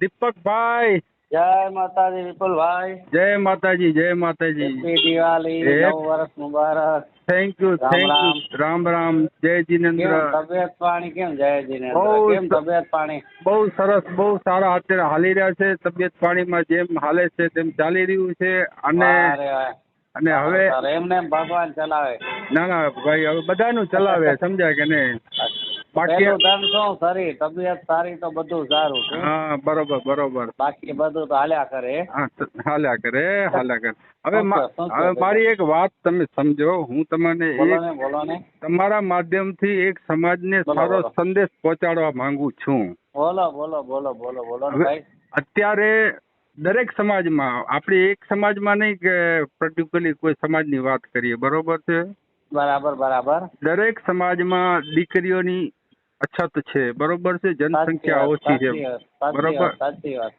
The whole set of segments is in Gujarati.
દીપકભાઈ જય માતાજી વિપુલભાઈ જય માતાજી જય માતાજી. દિવાળી નવ વર્ષ મુબારક. Thank you thank. You Ram. Ram જય જીનેન્દ્ર. તબિયત પાણી કેમ? જય બહુ કેમ તબિયત પાણી? બહુ સરસ બહુ સારા અત્યારે હાલી રહ્યા છે. તબિયત પાણીમાં જેમ હાલે છે તેમ ચાલી રહ્યું છે. અને. અને હવે એમને ભગવાન ચલાવે. ના ના ભાઈ હવે બધાનું ચલાવે સમજાય કે નહીં? બાકી ધન શું? શરીર. તબિયત સારી તો બધું સારું હા બરોબર બરોબર. બાકી બધું તો હાલ્યા કરે. હાલ્યા કરે હાલ્યા કરે. હવે મા- શું છે, શું છે હવે બધું? મારી એક વાત તમે સમજો. હું તમને એક તમારા માધ્યમથી એક સમાજને સારો સંદેશ પહોંચાડવા માંગુ છું. બોલો બોલો બોલો બોલો બોલો અત્યારે દરેક સમાજમાં આપણે એક સમાજમાં નહીં કે પર્ટિક્યુલરલી કોઈ સમાજની વાત કરીએ. બરોબર છે? બરાબર બરાબર. દરેક સમાજમાં દીકરીઓની અછત છે. બરોબર છે? જનસંખ્યા ઓછી છે બરોબર?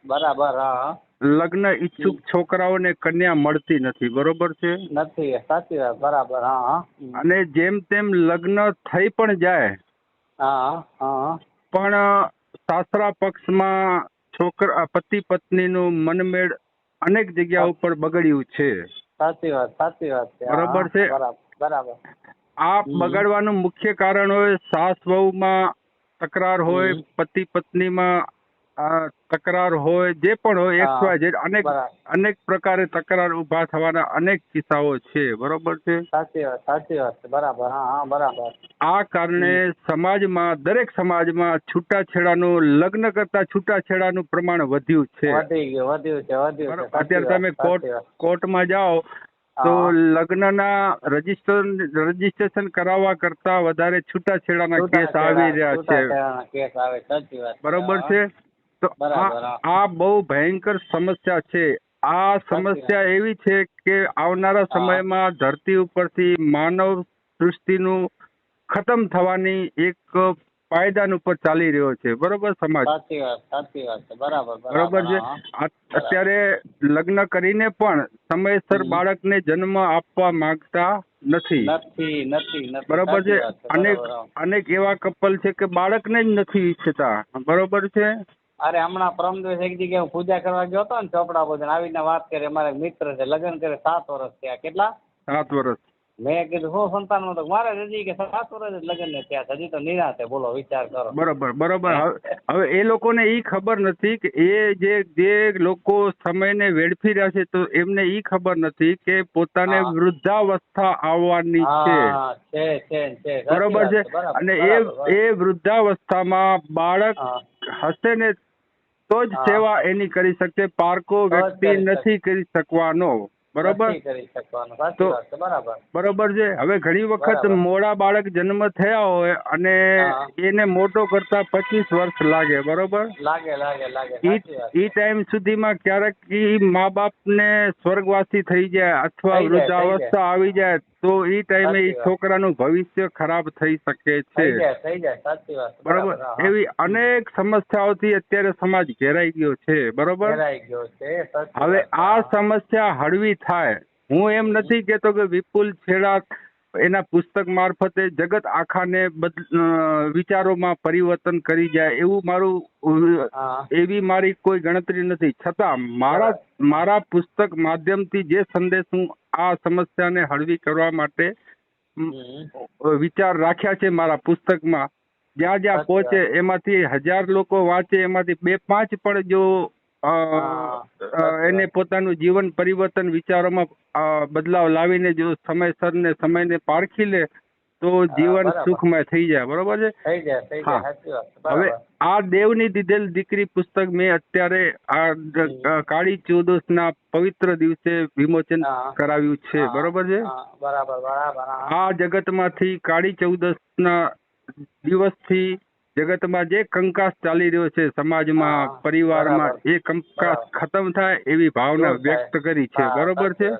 બરાબર હા. લગ્ન ઈચ્છુક છોકરાઓને કન્યા મળતી નથી. બરોબર છે? નથી સાચી વાત બરાબર હા અને જેમ તેમ લગ્ન થઈ પણ જાય. હા હા પણ સાસરા પક્ષમાં છોકરા પતિ પત્નીનું મનમેળ અનેક જગ્યા ઉપર બગડ્યું છે. સાચી વાત સાચી વાત છે. બરોબર છે. બરાબર. આ બગાડવાનું મુખ્ય કારણ હોય સાસ વહુમાં તકરાર હોય પતિ પત્નીમાં તકરાર હોય જે પણ હોય એક્સ વાય ઝેડ અનેક અનેક પ્રકારે તકરાર ઊભા થવાના અનેક કિસ્સાઓ છે. બરોબર છે? સાચી વાત સાચી વાત છે. બરાબર હા હા બરાબર. આ કારણે સમાજમાં દરેક સમાજમાં છૂટાછેડાનું લગ્ન કરતા છૂટાછેડાનું પ્રમાણ વધ્યું છે. વધ્યું છે વધ્યું છે. અત્યારે તમે કોર્ટ કોર્ટમાં જાઓ તો લગ્નના રજિસ્ટર રજીસ્ટ્રેશન કરાવવા કરતા વધારે છૂટાછેડાના કેસ આવી રહ્યા છે. બરોબર છે? તો આ બહુ ભયંકર સમસ્યા છે. આ સમસ્યા એવી છે કે આવનારા સમયમાં ધરતી ઉપરથી માનવ સૃષ્ટિનું ખતમ થવાની એક પાયદાન ઉપર ચાલી રહ્યો છે. બરોબર સમાજ? સાચી વાત સાચી વાત છે. બરાબર બરોબર. છે? અત્યારે લગ્ન કરીને પણ સમયસર બાળકને જન્મ આપવા માંગતા નથી. નથી નથી નથી. બરોબર છે, અનેક અનેક એવા કપલ છે કે બાળકને જ નથી ઈચ્છતા. બરોબર છે? અરે હમણાં પરમ દિવસ એક જગ્યાએ હું પૂજા કરવા ગયો હતો ને ચોપડા ભોજન આવીને વાત કરી. અમારે મિત્ર છે લગ્ન કરે સાત વર્ષ થયા. કેટલા? સાત વર્ષ મેં કીધું શું સંતાન તો મારે હજી કે સાત વર્ષ જ લગ્ન ને થયા હજી તો નિરાતે બોલો વિચાર કરો. બરોબર બરોબર. હવે એ લોકોને ઈ ખબર નથી કે એ જે જે લોકો સમયને વેડફી રહ્યા છે તો એમને ઈ ખબર નથી કે પોતાને વૃદ્ધાવસ્થા આવવાની છે. હા બરોબર છે. અને એ એ વૃદ્ધાવસ્થામાં બાળક હશે ને તો જ સેવા એની કરી શકશે. પારકો વ્યક્તિ નથી કરી શકવાનો. બરોબર? તો- બરાબર. છે. હવે ઘણી વખત મોડા બાળક જન્મ થયા હોય અને એને મોટો કરતા પચીસ વર્ષ લાગે બરોબર? લાગે લાગે લાગે. ઈ ટાઈમ સુધીમાં ક્યારેક ઈ મા બાપને સ્વર્ગવાસી થઈ જાય અથવા વૃદ્ધાવસ્થા આવી જાય તો એ ટાઈમે એ છોકરાનું ભવિષ્ય ખરાબ થઈ શકે છે. બરોબર. એવી અનેક સમસ્યાઓથી અત્યારે સમાજ ઘેરાઈ ગયો છે બરોબર? હવે આ સમસ્યા હળવી થાય. હું એમ નથી કેતો કે વિપુલ છેડા એના પુસ્તક મારફતે જગત આખાને વિચારોમાં પરિવર્તન કરી જાય એવું મારું એવી મારી કોઈ ગણતરી નથી. છતાં મારા મારા પુસ્તક માધ્યમથી જે સંદેશ હું આ સમસ્યાને હળવી કરવા માટે વિચાર રાખ્યા છે મારા પુસ્તકમાં જ્યાં જ્યાં પહોંચે એમાંથી હજાર લોકો વાંચે એમાંથી બે પાંચ પણ જો એને પોતાનું જીવન પરિવર્તન વિચારોમાં બદલાવ લાવીને જો સમયસર ને સમયને પારખી લે તો જીવન સુખમય થઈ જાય. બરોબર છે? થઈ જાય થઈ જાય સાચી વાત છે, હવે આ આ દેવની દીધેલ દીકરી પુસ્તક મેં અત્યારે આ કાળી ચૌદશ ના પવિત્ર દિવસે વિમોચન કરાવ્યું છે. બરોબર છે? બરાબર બરાબર આ જગતમાંથી કાળી ચૌદશ ના દિવસથી જગતમાં જે કંકાસ ચાલી રહ્યો છે સમાજમાં પરિવારમાં એ કંકાસ ખતમ થાય એવી ભાવના વ્યક્ત કરી છે. બરોબર છે.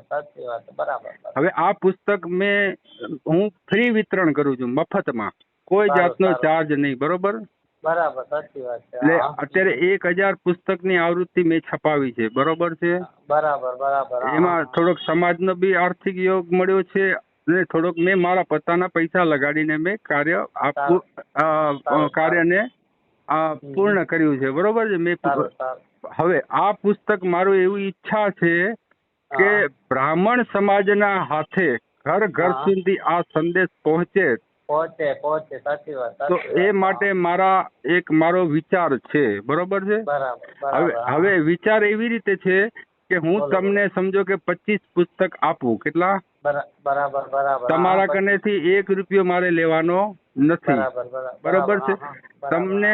હવે આ પુસ્તક મેં હું ફ્રી વિતરણ કરું છું મફતમાં. કોઈ જાતનો ચાર્જ નહીં બરોબર? બરાબર સાચી વાત છે. એટલે અત્યારે એક હજાર પુસ્તકની આવૃત્તિ મેં છપાવી છે બરોબર છે? બરાબર બરાબર એમાં. થોડોક સમાજનો બી આર્થિક યોગ મળ્યો છે અને થોડોક મેં મારા પોતાના પૈસા લગાડીને મેં કાર્ય કાર્યને પૂર્ણ કર્યું છે. બરોબર છે? મેં હવે આ પુસ્તક મારું એવી ઈચ્છા છે કે બ્રાહ્મણ સમાજના હાથે ઘર ઘર સુધી આ સંદેશ પહોંચે. પહોંચે પહોંચે. સાચી વાત તો એ માટે મારા એક મારો વિચાર છે. બરોબર છે? હવે હવે વિચાર એવી રીતે છે કે હું તમને સમજો કે પચીસ પુસ્તક આપું. કેટલા? બરાબર બરાબર. તમારા કનેથી એક રૂપિયો મારે લેવાનો નથી. બરાબર છે? તમને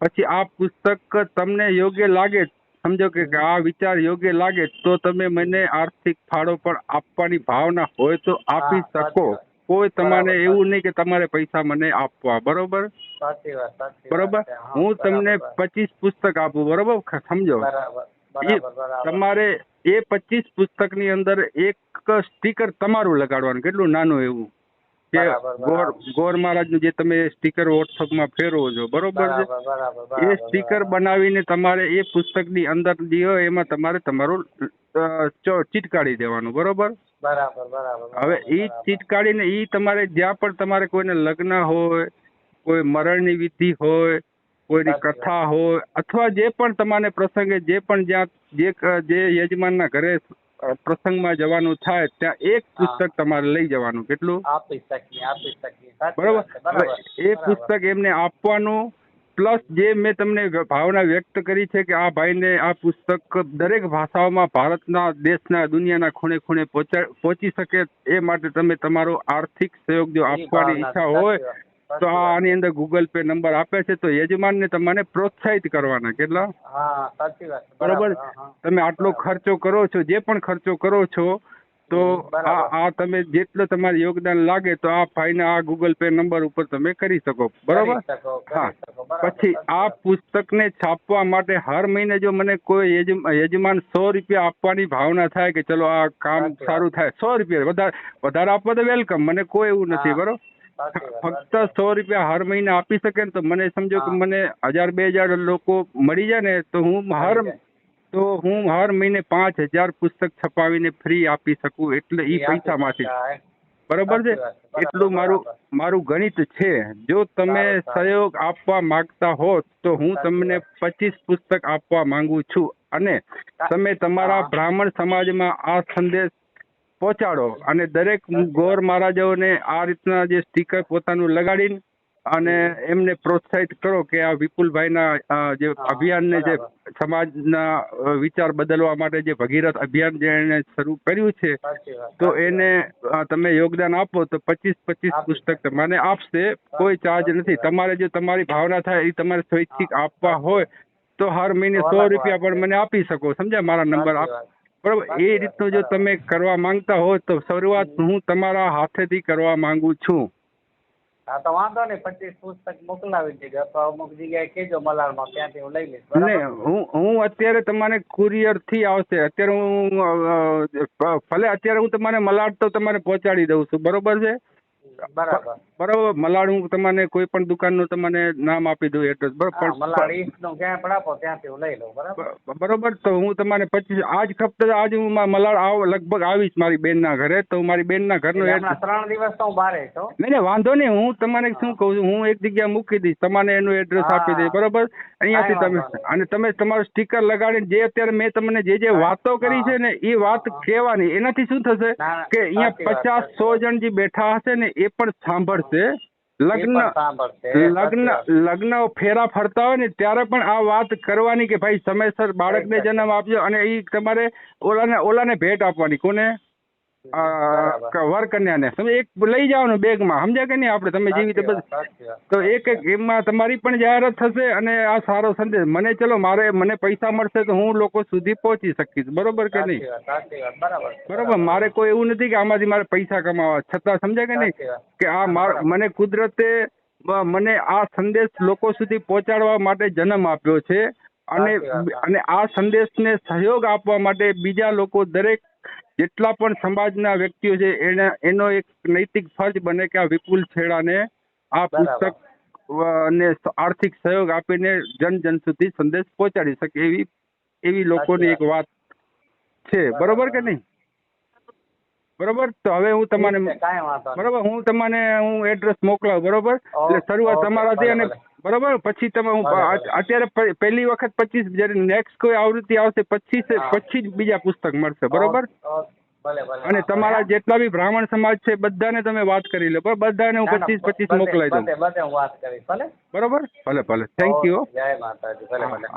પછી આ પુસ્તક તમને યોગ્ય લાગે? સમજો કે આ વિચાર યોગ્ય લાગે તો તમે મને આર્થિક ફાળો પણ આપવાની ભાવના હોય તો આપી શકો. કોઈ તમારે એવું નહીં કે તમારે પૈસા મને આપવા બરોબર? બરોબર? હા, તમને પચીસ પુસ્તક આપું બરોબર? સમજો. તમારે એ પચીસ પુસ્તકની અંદર એક સ્ટીકર તમારું લગાડવાનું કેટલું નાનું એવું? કે ગોર. ગોર મહારાજનું જે તમે સ્ટીકર વોટ્સઅપમાં ફેરવો છો બરોબર છે? એ સ્ટીકર બનાવીને તમારે એ પુસ્તકની અંદર જે હોય એમાં તમારે તમારું અ, ચીટકાડી દેવાનું બરોબર? બરાબર બરાબર હવે એ. ચીટકાડીને એ તમારે જ્યાં પણ તમારે કોઈને લગ્ન હોય કોઈ મરણની વિધિ હોય કોઈની કથા હોય અથવા જે પણ તમારે પ્રસંગે જે પણ જ્યાં જે જે યજમાનના ઘરે પ્રસંગમાં જવાનું થાય ત્યાં એક પુસ્તક તમારે લઈ જવાનું. કેટલું? બરોબર? એ પુસ્તક એમને આપવાનું પ્લસ જે મેં તમને ભાવના વ્યક્ત કરી છે કે આ ભાઈને આ પુસ્તક દરેક ભાષાઓમાં ભારતના દેશના દુનિયાના ખૂણે ખૂણે પહોંચા શકે એ માટે તમે તમારો આર્થિક સહયોગ જો આપવાની ઈચ્છા હોય તો. આની અંદર ગૂગલ પે નંબર આપે છે તો યજમાનને તમને પ્રોત્સાહિત કરવાના કેટલા? હા સાચી વાત. બરોબર. તમે આટલો ખર્ચો કરો છો જે પણ ખર્ચો કરો છો તો આ આ તમે જેટલો તમારે યોગદાન લાગે તો આ ફાઈન આ ગૂગલ પે નંબર ઉપર તમે કરી શકો. બરોબર? હા. પછી આ. પુસ્તકને છાપવા માટે હર મહિને જો મને કોઈ યજમાન સો રૂપિયા આપવાની ભાવના થાય કે ચલો આ કામ સારું થાય સો રૂપિયા વધારે વધારે આપવા તો વેલકમ મને કોઈ એવું નથી બરોબર? ફક્ત સો રૂપિયા હર મહિને આપી શકે ને તો મને સમજો કે મને હજાર બે હજાર લોકો મળી જાય ને તો હું હર તો હું હર મહિને પાંચ હજાર પુસ્તક છપાવીને ફ્રી આપી શકું એટલે એ પૈસામાંથી. બરોબર છે? એટલું મારું મારું ગણિત છે. જો તમે. સહયોગ આપવા માંગતા હો તો હું તમને પચીસ પુસ્તક આપવા માંગુ છું. અને તમે તમારા બ્રાહ્મણ સમાજમાં આ સંદેશ પહોંચાડો. અને દરેક ગોર મહારાજાઓને આ રીતના જે સ્ટીકર પોતાનું લગાડીને અને એમને પ્રોત્સાહિત કરો કે આ વિપુલભાઈના જે અભિયાનને જે સમાજના વિચાર બદલવા માટે જે ભગીરથ અભિયાન જે એને શરૂ કર્યું છે તો એને તમે યોગદાન આપો તો પચીસ પચીસ પુસ્તક. મને આપશે કોઈ ચાર્જ નથી. તમારે જો તમારી ભાવના થાય એ તમારે સ્વૈચ્છિક આપવા હોય તો હર મહિને સો રૂપિયા પણ મને આપી શકો. સમજ્યા? મારા નંબર આપ. બરોબર એ રીતનું જો તમે કરવા માંગતા હો તો શરૂઆત હું તમારા હાથેથી કરવા માંગુ છું. હા તો વાંધો નહીં પચીસ પુસ્તક મોકલાવી દેજો તો અમુક જગ્યાએ કહેજો મલાડમાં ત્યાંથી હું લઈ લઈશ. ને હું હું અત્યારે તમારે કુરિયરથી આવશે. અત્યારે હું ભલે અત્યારે હું તમારે મલાડ તો તમારે પહોંચાડી દઉં છું. બરોબર છે? બરાબર. બરાબર મલાડ હું તમને કોઈ પણ દુકાનનું તમને નામ આપી દઉં એડ્રેસ બરાબર બરાબર? તો હું તમને પચીસ આજ ખપતે આજ હું મલાડ આવ લગભગ આવીશ મારી બેનના ઘરે તો મારી બેનના ઘરનો ત્રણ દિવસ તો હું બારે છો નહીં નહીં વાંધો નહીં હું તમને શું કહું છું હું એક જગ્યા મૂકી દઈશ તમને એનું એડ્રેસ આપી દઈશ બરોબર? અહીંયાથી તમે અને તમે તમારું સ્ટીકર લગાડીને જે અત્યારે મેં તમને જે જે વાતો કરી છે ને એ વાત. કહેવાની એનાથી શું થશે કે અહીંયા પચાસ સો જણ જે બેઠા હશે ને એ પણ સાંભળશે. લગ્ન લગ્ન લગ્ન ફેરા ફરતા હોય ને ત્યારે પણ આ વાત કરવાની કે ભાઈ સમયસર બાળકને. જન્મ આપજો અને એ તમારે ઓલાને ઓલાને ભેટ આપવાની. કોને? આ, કન્યાને. તમે એક લઈ જવાનું બેગમાં. સમજ્યા કે નહીં આપણે? તમે જેવી રીતે. તો એક એક એમાં તમારી પણ જાહેરાત થશે અને આ સારો સંદેશ. મને ચલો મારે મને પૈસા મળશે તો હું લોકો સુધી પહોંચી શકીશ. બરોબર કે નહીં? બરાબર મારે કોઈ એવું નથી કે આમાંથી મારે પૈસા કમાવા. છતાં સમજાય કે નહીં? કે આ મને કુદરતે મને આ સંદેશ લોકો સુધી પહોંચાડવા માટે જન્મ આપ્યો છે. અને. અને આ સંદેશને સહયોગ આપવા માટે બીજા લોકો દરેક જેટલા પણ સમાજના વ્યક્તિઓ છે એને એનો એક નૈતિક ફરજ બને કે આ વિપુલ છેડાને આ પુસ્તક ને આર્થિક સહયોગ આપીને જન જન સુધી સંદેશ પહોંચાડી શકે એવી એવી લોકોની એક વાત. છે. બરોબર. કે નહીં? બરોબર? તો હવે હું તમને. બરોબર? હું તમને હું એડ્રેસ મોકલાવું બરોબર? એટલે શરૂઆત તમારાથી અને. બરોબર? પછી તમે હું. અત્યારે પહેલી વખત પચીસ જ્યારે નેક્સ્ટ કોઈ આવૃત્તિ આવશે પચીસ પછી જ બીજા પુસ્તક મળશે બરોબર? અને તમારા જેટલા બી બ્રાહ્મણ સમાજ છે બધાને તમે વાત કરી લો બધાને હું પચીસ પચીસ મોકલાઈ દઉં. બરોબર? ભલે ભલે. થેન્ક યુ જય માતાજી. ભલે ભલે.